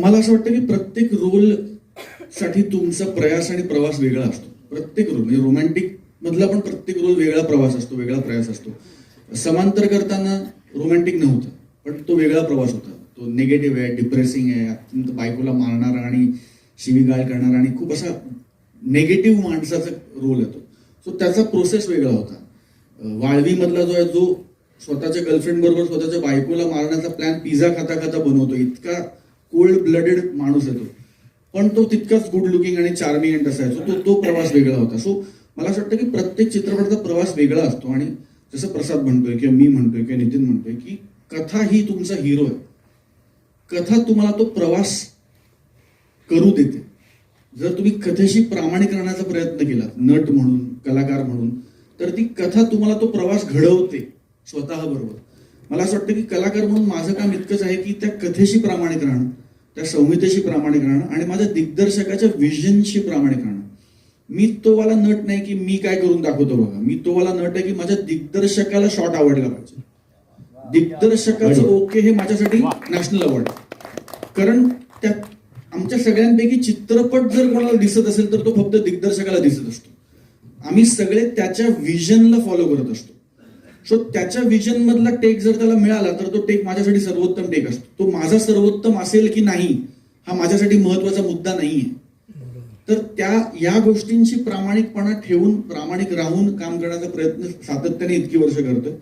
मला असं वाटतं की प्रत्येक रोलसाठी तुमचा प्रयास आणि प्रवास वेगळा असतो. प्रत्येक रोल म्हणजे रोमॅन्टिक मधला पण प्रत्येक रोल वेगळा प्रवास असतो वेगळा प्रयास असतो. समांतर करताना रोमॅन्टिक नव्हतं पण तो वेगळा प्रवास होता. तो निगेटिव्ह आहे डिप्रेसिंग आहे अत्यंत बायकोला मारणारा आणि शिवीगाळ करणारा आणि खूप असा नेगेटिव्ह माणसाचा रोल येतो. सो त्याचा प्रोसेस वेगळा होता. वाळवीमधला जो आहे जो स्वतःच्या गर्लफ्रेंड बरोबर स्वतःच्या बायकोला मारण्याचा प्लॅन पिझ्झा खाता खाता बनवतो इतका कोल्ड ब्लडेड माणूस येतो. पण तो तितकाच गुड लुकिंग आणि चार्मिंग अँड असायचो तो तो प्रवास वेगळा होता. सो मला असं वाटतं की प्रत्येक चित्रपटाचा प्रवास वेगळा असतो. आणि जसं प्रसाद म्हणतोय किंवा मी म्हणतोय किंवा नितीन म्हणतोय की कथा ही तुमचा हिरो आहे. कथा तुम्हाला तो प्रवास करू देते. जर तुम्ही कथेशी प्रामाणिक राहण्याचा प्रयत्न केला नट म्हणून कलाकार म्हणून तर ती कथा तुम्हाला तो प्रवास घडवते स्वतः बरोबर मला असं वाटतं की कलाकार म्हणून माझं काम इतकंच आहे की त्या कथेशी प्रामाणिक राहणं. त्या संहितेशी प्रामाणिक राहणं आणि माझ्या दिग्दर्शकाच्या विजनशी प्रामाणिक राहणं. मी तो वाला नट नाही की मी काय करून दाखवतो बघा. मी तो वाला नट आहे की माझ्या दिग्दर्शकाला शॉट आवडला पाहिजे. दिग्दर्शकाचं ओके हे माझ्यासाठी नॅशनल अवॉर्ड कारण त्या आमच्या सगळ्यांपैकी चित्रपट जर कोणाला दिसत असेल तर तो फक्त दिग्दर्शकाला दिसत असतो. आम्ही सगळे त्याच्या विजनला फॉलो करत असतो. सो त्याच्या विजन मधला टेक जर त्याला मिळाला तर तो टेक माझ्यासाठी सर्वोत्तम टेक असतो. तो माझा सर्वोत्तम असेल की नाही हा माझ्यासाठी महत्त्वाचा मुद्दा नाहीये. तर त्या या गोष्टींशी प्रामाणिकपणा ठेवून प्रामाणिक राहून काम करण्याचा प्रयत्न सातत्याने इतकी वर्ष करतोय.